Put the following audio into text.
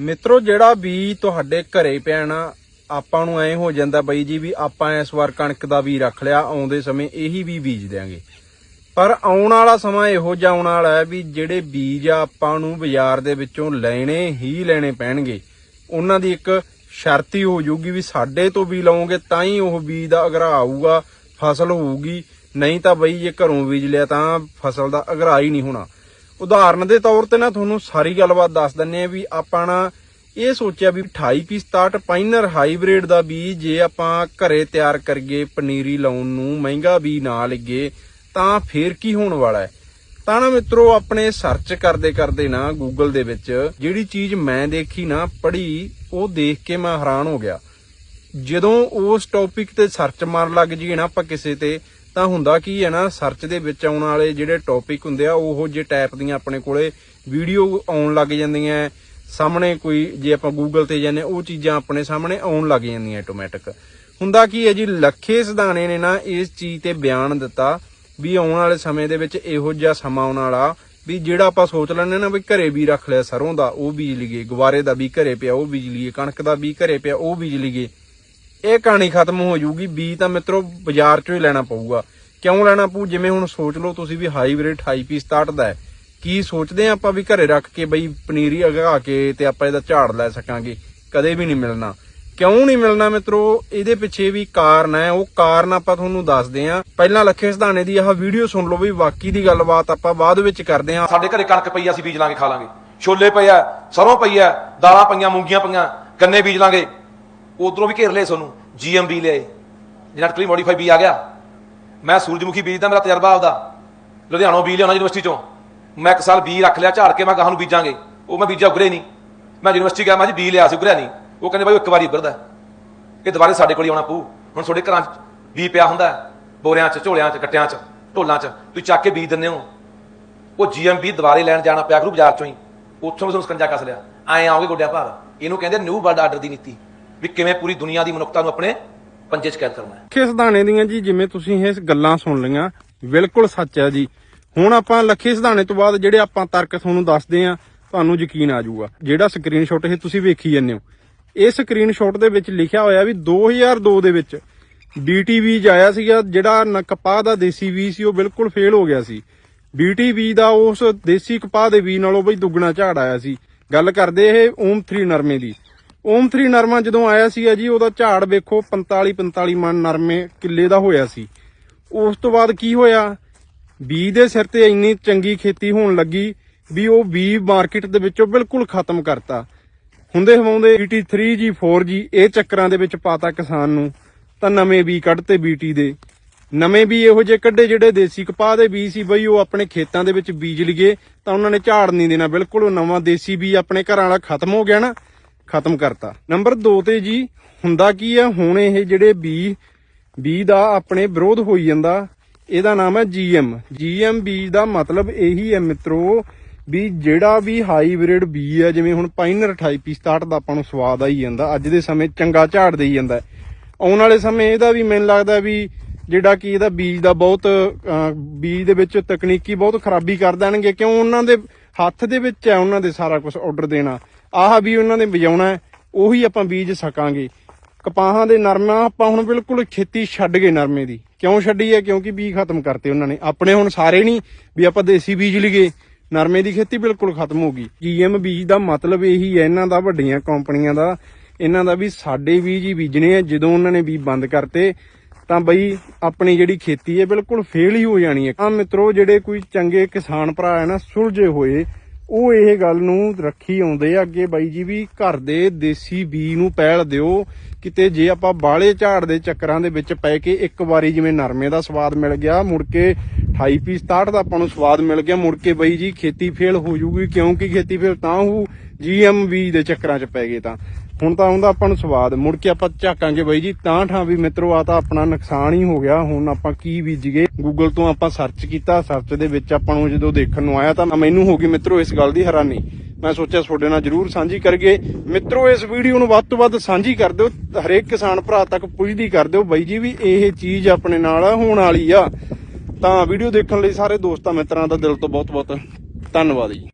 ਮਿੱਤਰੋ, ਜਿਹੜਾ ਬੀਜ ਤੁਹਾਡੇ ਘਰੇ ਪੈਣਾ ਆਪਾਂ ਨੂੰ ਐ ਹੋ ਜਾਂਦਾ ਬਈ ਜੀ ਵੀ ਆਪਾਂ ਇਸ ਵਾਰ ਕਣਕ ਦਾ ਵੀ ਰੱਖ ਲਿਆ, ਆਉਂਦੇ ਸਮੇਂ ਇਹੀ ਵੀ ਬੀਜ ਦਿਆਂਗੇ। ਪਰ ਆਉਣ ਵਾਲਾ ਸਮਾਂ ਇਹੋ ਜਿਹਾ ਆਉਣ ਵਾਲਾ ਹੈ ਵੀ ਜਿਹੜੇ ਬੀਜ ਆ ਆਪਾਂ ਨੂੰ ਬਾਜ਼ਾਰ ਦੇ ਵਿੱਚੋਂ ਲੈਣੇ ਹੀ ਲੈਣੇ ਪੈਣਗੇ। ਉਹਨਾਂ ਦੀ ਇੱਕ ਸ਼ਰਤੀ ਹੀ ਹੋ ਜਾਊਗੀ ਵੀ ਸਾਡੇ ਤੋਂ ਵੀ ਲਓਗੇ ਤਾਂ ਹੀ ਉਹ ਬੀਜ ਦਾ ਅਗਰਾ ਆਊਗਾ, ਫਸਲ ਹੋਊਗੀ। ਨਹੀਂ ਤਾਂ ਬਈ ਜੇ ਘਰੋਂ ਬੀਜ ਲਿਆ ਤਾਂ ਫਸਲ ਦਾ ਅਗਰਾ ਹੀ ਨਹੀਂ ਹੋਣਾ। ਉਦਾਹਰਨ ਦੇ ਤੌਰ ਤੇ ਨਾ ਤੁਹਾਨੂੰ ਸਾਰੀ ਗੱਲਬਾਤ ਦੱਸ ਦਿੰਨੇ ਆ ਵੀ ਆਪਾਂ ਨਾ ਇਹ ਸੋਚਿਆ ਵੀ 2867 ਪਾਈਨਰ ਹਾਈਬ੍ਰਿਡ ਦਾ ਬੀਜ ਜੇ ਆਪਾਂ ਘਰੇ ਤਿਆਰ ਕਰੀਏ, ਪਨੀਰੀ ਲਾਉਣ ਨੂੰ, ਮਹਿੰਗਾ ਵੀ ਨਾ ਲੱਗੇ ਤਾਂ ਫੇਰ ਕੀ ਹੋਣ ਵਾਲਾ ਹੈ? ਤਾਂ ਨਾ ਮਿੱਤਰੋ, ਆਪਣੇ ਸਰਚ ਕਰਦੇ ਕਰਦੇ ਨਾ ਗੂਗਲ ਦੇ ਵਿੱਚ ਜਿਹੜੀ ਚੀਜ਼ ਮੈਂ ਦੇਖੀ ਨਾ, ਪੜ੍ਹੀ, ਉਹ ਦੇਖ ਕੇ ਮੈਂ ਹੈਰਾਨ ਹੋ ਗਿਆ। ਜਦੋਂ ਉਸ ਟੌਪਿਕ ਤੇ ਸਰਚ ਮਾਰਨ ਲੱਗ ਜਾਈਏ ਨਾ ਆਪਾਂ ਕਿਸੇ ਤੇ ਤਾਂ ਹੁੰਦਾ ਕੀ ਹੈ ਨਾ ਸਰਚ ਦੇ ਵਿੱਚ ਆਉਣ ਵਾਲੇ ਜਿਹੜੇ ਟੌਪਿਕ ਹੁੰਦੇ ਆ, ਉਹੋ ਜਿਹੇ ਟਾਈਪ ਦੀਆਂ ਆਪਣੇ ਕੋਲੇ ਵੀਡੀਓ ਆਉਣ ਲੱਗ ਜਾਂਦੀਆਂ ਸਾਹਮਣੇ ਕੋਈ ਜੇ ਆਪਾਂ ਗੂਗਲ ਤੇ ਜਾਂਦੇ ਉਹ ਚੀਜ਼ਾਂ ਆਪਣੇ ਸਾਹਮਣੇ ਆਉਣ ਲੱਗ ਜਾਂਦੀਆਂ ਆਟੋਮੈਟਿਕ ਹੁੰਦਾ ਕੀ ਹੈ ਜੀ, ਲੱਖੇ ਸਿਧਾਣੇ ਨੇ ਨਾ ਇਸ ਚੀਜ਼ ਤੇ ਬਿਆਨ ਦਿੱਤਾ ਵੀ ਆਉਣ ਵਾਲੇ ਸਮੇਂ ਦੇ ਵਿੱਚ ਇਹੋ ਜਿਹਾ ਸਮਾਂ ਆਉਣ ਵਾਲਾ ਵੀ ਜਿਹੜਾ ਆਪਾਂ ਸੋਚ ਲੈਂਦੇ ਨਾ ਵੀ ਘਰੇ ਵੀ ਰੱਖ ਲਿਆ ਸਰੋਂ ਦਾ, ਉਹ ਬੀਜ ਲਈਏ ਗਵਾਰੇ ਦਾ ਵੀ ਘਰੇ ਪਿਆ, ਉਹ ਬੀਜ ਲਈਏ, ਕਣਕ ਦਾ ਵੀ ਘਰੇ ਪਿਆ, ਉਹ ਬੀਜ ਲਈਏ। ਇਹ ਕਹਾਣੀ ਖਤਮ ਹੋ ਜਾਊਗੀ ਬੀਜ ਤਾਂ ਮਿੱਤਰੋ ਬਾਜ਼ਾਰ ਚੋਂ ਹੀ ਲੈਣਾ ਪਊਗਾ। ਕਿਉਂ ਲੈਣਾ ਪਊ? ਜਿਵੇਂ ਹੁਣ ਸੋਚ ਲਓ ਤੁਸੀਂ ਵੀ ਹਾਈਬ੍ਰਿਡ 2867 ਦਾ ਹੈ। ਕੀ ਸੋਚਦੇ ਆ ਆਪਾਂ ਵੀ ਘਰੇ ਰੱਖ ਕੇ ਬਈ ਪਨੀਰੀ ਅਗਾ ਕੇ ਤੇ ਆਪਾਂ ਇਹਦਾ ਝਾੜ ਲੈ ਸਕਾਂਗੇ? ਕਦੇ ਵੀ ਨਹੀਂ ਮਿਲਣਾ। ਕਿਉਂ ਨਹੀਂ ਮਿਲਣਾ ਮਿੱਤਰੋ? ਇਹਦੇ ਪਿੱਛੇ ਵੀ ਕਾਰਨ ਹੈ। ਉਹ ਕਾਰਨ ਆਪਾਂ ਤੁਹਾਨੂੰ ਦੱਸਦੇ ਆ ਪਹਿਲਾਂ ਲੱਖੇ ਸਿਧਾਣੇ ਦੀ ਆਹ ਵੀਡੀਓ ਸੁਣ ਲਓ ਵੀ ਬਾਕੀ ਦੀ ਗੱਲਬਾਤ ਆਪਾਂ ਬਾਅਦ ਵਿੱਚ ਕਰਦੇ ਆ ਸਾਡੇ ਘਰੇ ਕਣਕ ਪਈ ਆ, ਅਸੀਂ ਬੀਜ ਲਾਂਗੇ ਖਾ ਲਾਂਗੇ। ਛੋਲੇ ਪਏ ਆ, ਸਰੋਂ ਪਈ ਆ, ਦਾਲਾਂ ਪਈਆਂ, ਮੂੰਗੀਆਂ ਪਈਆਂ, ਗੰਨੇ ਬੀਜ ਲਾਂਗੇ। ਉਧਰੋਂ ਵੀ ਘੇਰ ਲਏ ਤੁਹਾਨੂੰ ਜੀਐਮਬੀ ਲਿਆਏ। ਜੈਨੇਟਿਕਲੀ ਮੋਡੀਫਾਈ ਬੀ ਆ ਗਿਆ। ਮੈਂ ਸੂਰਜਮੁਖੀ ਬੀਜ ਦਾ ਮੇਰਾ ਤਜਰਬਾ ਆਪਦਾ। ਲੁਧਿਆਣੋਂ ਬੀ ਲਿਆਉਣਾ ਯੂਨੀਵਰਸਿਟੀ ਚੋਂ। ਮੈਂ ਇੱਕ ਸਾਲ ਬੀ ਰੱਖ ਲਿਆ, ਝਾੜ ਕੇ ਮੈਂ ਗਾਹਾਂ ਨੂੰ ਬੀਜਾਂਗੇ। ਉਹ ਮੈਂ ਬੀਜਾ ਉਗਰੇ ਨਹੀਂ। ਮੈਂ ਯੂਨੀਵਰਸਿਟੀ ਗਿਆ, ਮੈਂ ਜੀ ਬੀ ਲਿਆ ਸੀ, ਉਗਰਿਆ ਨਹੀਂ। ਉਹ ਕਹਿੰਦੇ ਬਾਈ, ਉਹ ਇੱਕ ਵਾਰੀ ਉਗਰਦਾ। ਇਹ ਦੁਬਾਰੇ ਸਾਡੇ ਕੋਲ ਆਉਣਾ ਪਊ। ਹੁਣ ਤੁਹਾਡੇ ਘਰਾਂ 'ਚ ਬੀ ਪਿਆ ਹੁੰਦਾ ਬੋਰਿਆਂ 'ਚ, ਝੋਲਿਆਂ 'ਚ, ਗੱਟਿਆਂ 'ਚ, ਢੋਲਾਂ 'ਚ, ਤੁਸੀਂ ਚੱਕ ਕੇ ਬੀਜ ਦਿੰਦੇ ਹੋ। ਉਹ ਜੀਐਮਬੀ ਦੁਬਾਰੇ ਲੈਣ ਜਾਣਾ ਪਿਆ ਕਰੂ ਬਾਜ਼ਾਰ ਚੋਂ ਹੀ। ਉੱਥੋਂ ਵੀ ਤੁਹਾਨੂੰ ਸਕੰਜਾ ਕੱਸ ਲਿਆ। ਐਂ ਆਓਗੇ ਗੋਡਿਆ ਭਾਰ। ਇਹਨੂੰ ਕਹਿੰਦੇ ਨਿਊ ਵਰਲਡ ਆਰਡਰ ਦੀ ਨੀਤੀ। ਵੀ ਕਿਵੇਂ ਪੂਰੀ ਦੁਨੀਆ ਦੀ ਮਨੁੱਖਤਾ ਨੂੰ ਆਪਣੇ ਪੰਜੇ 'ਚ ਕੈਦ ਕਰਨਾ ਹੈ। ਲੱਖੇ ਸਿਧਾਣੇ ਦੀਆਂ ਜੀ, ਜਿਵੇਂ ਤੁਸੀਂ ਇਹ ਗੱਲਾਂ ਸੁਣ ਲਈਆਂ, ਬਿਲਕੁਲ ਸੱਚ ਹੈ ਜੀ। ਹੁਣ ਆਪਾਂ ਲੱਖੇ ਸਿਧਾਣੇ ਤੋਂ ਬਾਅਦ ਜਿਹੜੇ ਆਪਾਂ ਤਰਕ ਤੁਹਾਨੂੰ ਦੱਸਦੇ ਆ ਤੁਹਾਨੂੰ ਯਕੀਨ ਆ ਜਾਊਗਾ। ਜਿਹੜਾ ਸਕਰੀਨਸ਼ਾਟ ਇਹ ਤੁਸੀਂ ਵੇਖੀ ਜਾਂਦੇ ਹੋ। ਇਹ ਸਕਰੀਨਸ਼ਾਟ ਦੇ ਵਿੱਚ ਲਿਖਿਆ ਹੋਇਆ ਵੀ 2002 ਦੇ ਵਿੱਚ ਬੀਟੀਵੀ ਆਇਆ ਸੀਗਾ, ਜਿਹੜਾ ਕਪਾਹ ਦਾ ਦੇਸੀ ਬੀਜ ਸੀ, ਉਹ ਬਿਲਕੁਲ ਫੇਲ ਹੋ ਗਿਆ ਸੀ। ਬੀਟੀਵੀ ਦਾ ਉਸ ਦੇਸੀ ਕਪਾਹ ਦੇ ਬੀਜ ਨਾਲੋਂ ਬਈ ਦੁੱਗਣਾ ਝਾੜ ਆਇਆ ਸੀ। ਗੱਲ ਕਰਦੇ ਇਹ ਓਮ 3 ਨਰਮੇ ਦੀ। ਓਮ 3 ਨਰਮਾ ਜਦੋਂ ਆਇਆ ਸੀਗਾ ਜੀ, ਉਹਦਾ ਝਾੜ ਵੇਖੋ 45 45 ਮਣ ਨਰਮੇ ਕਿੱਲੇ ਦਾ ਹੋਇਆ ਸੀ। ਉਸ ਤੋਂ ਬਾਅਦ ਕੀ ਹੋਇਆ? ਬੀ ਦੇ ਸਿਰ ਤੇ ਇੰਨੀ ਚੰਗੀ ਖੇਤੀ ਹੋਣ ਲੱਗੀ ਵੀ ਉਹ ਬੀ ਮਾਰਕੀਟ ਦੇ ਵਿੱਚੋਂ ਬਿਲਕੁਲ ਖਤਮ ਕਰਤਾ। ਹੁੰਦੇ ਹਵਾਉਂਦੇ BT 3G 4G ਇਹ ਚੱਕਰਾਂ ਦੇ ਵਿੱਚ ਪਾਤਾ ਕਿਸਾਨ ਨੂੰ, ਤਾਂ ਨਵੇਂ ਬੀ ਕੱਢਤੇ BT ਦੇ। ਨਵੇਂ ਵੀ ਇਹੋ ਜਿਹੇ ਕੱਢੇ ਜਿਹੜੇ ਦੇਸੀ ਕਪਾਹ ਦੇ ਬੀਜ ਸੀ ਬਈ, ਉਹ ਆਪਣੇ ਖੇਤਾਂ ਦੇ ਵਿੱਚ ਬੀਜ ਲਈਏ ਤਾਂ ਉਹਨਾਂ ਨੇ ਝਾੜ ਨਹੀਂ ਦੇਣਾ। ਬਿਲਕੁਲ ਉਹ ਨਵਾਂ ਦੇਸੀ ਬੀ ਆਪਣੇ ਘਰਾਂ ਵਾਲਾ ਖਤਮ ਹੋ ਗਿਆ ਨਾ। ਖਤਮ ਕਰਤਾ। ਨੰਬਰ 2 ਤੇ ਜੀ, ਹੁੰਦਾ ਕੀ ਆ, ਹੁਣ ਇਹ ਜਿਹੜੇ ਬੀ ਬੀ ਦਾ ਆਪਣੇ ਵਿਰੋਧ ਹੋਈ ਜਾਂਦਾ, ਇਹਦਾ ਨਾਮ ਹੈ ਜੀਐਮ। ਜੀਐਮ ਬੀਜ ਦਾ ਮਤਲਬ ਇਹੀ ਹੈ ਮਿੱਤਰੋ ਵੀ ਜਿਹੜਾ ਵੀ ਹਾਈਬ੍ਰਿਡ ਬੀਜ ਹੈ ਜਿਵੇਂ ਹੁਣ ਪਾਈਨਰ 2867 ਦਾ ਆਪਾਂ ਨੂੰ ਸਵਾਦ ਆਈ ਜਾਂਦਾ, ਅੱਜ ਦੇ ਸਮੇਂ ਚੰਗਾ ਝਾੜ ਦੇਈ ਜਾਂਦਾ। ਆਉਣ ਵਾਲੇ ਸਮੇਂ ਇਹਦਾ ਵੀ ਮੈਨੂੰ ਲੱਗਦਾ ਵੀ ਜਿਹੜਾ ਕਿ ਇਹਦਾ ਬੀਜ ਦਾ ਬਹੁਤ ਬੀਜ ਦੇ ਵਿੱਚ ਤਕਨੀਕੀ ਬਹੁਤ ਖਰਾਬੀ ਕਰ ਦੇਣਗੇ, ਕਿਉਂ ਉਹਨਾਂ ਦੇ ਹੱਥ ਦੇ ਵਿੱਚ ਹੈ ਉਹਨਾਂ ਦੇ ਸਾਰਾ ਕੁਝ ਆਰਡਰ ਦੇਣਾ। ਆਹ ਵੀ ਉਹਨਾਂ ਨੇ ਵਜਾਉਣਾ ਉਹੀ ਆਪਾਂ ਬੀਜ ਸਕਾਂਗੇ ਕਪਾਹਾਂ ਦੇ ਨਰਮਾ ਆਪਾਂ ਹੁਣ ਬਿਲਕੁਲ ਖੇਤੀ ਛੱਡ ਗਏ ਨਰਮੇ ਦੀ। ਕਿਉਂ ਛੱਡੀ ਹੈ? ਕਿਉਂਕਿ ਬੀਜ ਖਤਮ ਕਰਤੇ ਉਹਨਾਂ ਨੇ। ਆਪਣੇ ਹੁਣ ਸਾਰੇ ਨਹੀਂ ਵੀ ਆਪਾਂ ਦੇਸੀ ਬੀਜ ਲਈਏ ਨਰਮੇ ਦੀ ਖੇਤੀ ਬਿਲਕੁਲ ਖਤਮ ਹੋ ਗਈ। ਜੀਐਮ ਬੀਜ ਦਾ ਮਤਲਬ ਇਹੀ ਹੈ, ਇਹਨਾਂ ਦਾ ਵੱਡੀਆਂ ਕੰਪਨੀਆਂ ਦਾ, ਇਹਨਾਂ ਦਾ ਵੀ ਸਾਡੇ ਬੀਜ ਹੀ ਬੀਜਣੇ ਆ। ਜਦੋਂ ਉਹਨਾਂ ਨੇ ਬੀਜ ਬੰਦ ਕਰਤੇ, ਤਾਂ ਬਈ ਆਪਣੀ ਜਿਹੜੀ ਖੇਤੀ ਹੈ, ਬਿਲਕੁਲ ਫੇਲ ਹੀ ਹੋ ਜਾਣੀ ਹੈ। ਆ ਮਿੱਤਰੋ, ਜਿਹੜੇ ਕੋਈ ਚੰਗੇ ਕਿਸਾਨ ਭਰਾ ਹੈ ਨਾ, ਸੁਲਝੇ ਹੋਏ ਉਹ ਇਹ ਗੱਲ ਨੂੰ ਰੱਖੀ ਆਉਂਦੇ ਆ ਅੱਗੇ ਬਾਈ ਜੀ ਵੀ ਘਰ ਦੇ ਦੇਸੀ ਬੀ ਨੂੰ ਪਹਿਲ ਦਿਓ। ਕਿਤੇ ਜੇ ਆਪਾਂ ਬਾਲੇ ਝਾੜ ਦੇ ਚੱਕਰਾਂ ਦੇ ਵਿੱਚ ਪੈ ਕੇ ਇੱਕ ਵਾਰੀ ਜਿਵੇਂ ਨਰਮੇ ਦਾ ਸਵਾਦ ਮਿਲ ਗਿਆ, ਮੁੜ ਕੇ 28 ਪੀਸ 67 ਦਾ ਆਪਾਂ ਨੂੰ ਸਵਾਦ ਮਿਲ ਗਿਆ, ਮੁੜ ਕੇ ਬਾਈ ਜੀ ਖੇਤੀ ਫੇਲ ਹੋ ਜੂਗੀ ਕਿਉਂਕਿ ਖੇਤੀ ਫੇਲ ਤਾਂ ਹੋ ਜੀਐਮ ਵੀ ਦੇ ਚੱਕਰਾਂ 'ਚ ਪੈ ਗਏ ਤਾਂ। ਹੁਣ ਤਾਂ ਆਉਂਦਾ ਆਪਾਂ ਨੂੰ ਸਵਾਦ, ਮੁੜ ਕੇ ਆਪਾਂ ਝਾਕਾਂਗੇ ਬਾਈ ਜੀ, ਤਾਂ ਠਾਂ ਵੀ ਮਿੱਤਰੋ ਆ ਤਾਂ ਆਪਣਾ ਨੁਕਸਾਨ ਹੀ ਹੋ ਗਿਆ, ਹੁਣ ਆਪਾਂ ਕੀ ਬੀਜੀਏ ਗੂਗਲ ਤੋਂ ਆਪਾਂ ਸਰਚ ਕੀਤਾ ਸਰਚ ਦੇ ਵਿੱਚ ਆਪਾਂ ਨੂੰ ਜਦੋਂ ਦੇਖਣ ਨੂੰ ਆਇਆ ਤਾਂ ਮੈਨੂੰ ਹੋ ਗਈ ਮਿੱਤਰੋ ਇਸ ਗੱਲ ਦੀ ਹੈਰਾਨੀ। ਮੈਂ ਸੋਚਿਆ ਤੁਹਾਡੇ ਨਾਲ ਜਰੂਰ ਸਾਂਝੀ ਕਰਗੇ ਮਿੱਤਰੋ, ਇਸ ਵੀਡੀਓ ਨੂੰ ਵੱਧ ਤੋਂ ਵੱਧ ਸਾਂਝੀ ਕਰ ਦਿਓ, ਹਰੇਕ ਕਿਸਾਨ ਭਰਾ ਤੱਕ ਪੁੱਜਦੀ ਕਰ ਦਿਓ। ਬਾਈ ਜੀ ਵੀ ਇਹ ਚੀਜ਼ ਆਪਣੇ ਨਾਲ ਹੋਣ ਵਾਲੀ ਆ। ਤਾਂ ਵੀਡੀਓ ਦੇਖਣ ਲਈ ਸਾਰੇ ਦੋਸਤਾਂ ਮਿੱਤਰਾਂ ਦਾ ਦਿਲ ਤੋਂ ਬਹੁਤ ਬਹੁਤ ਧੰਨਵਾਦ ਜੀ।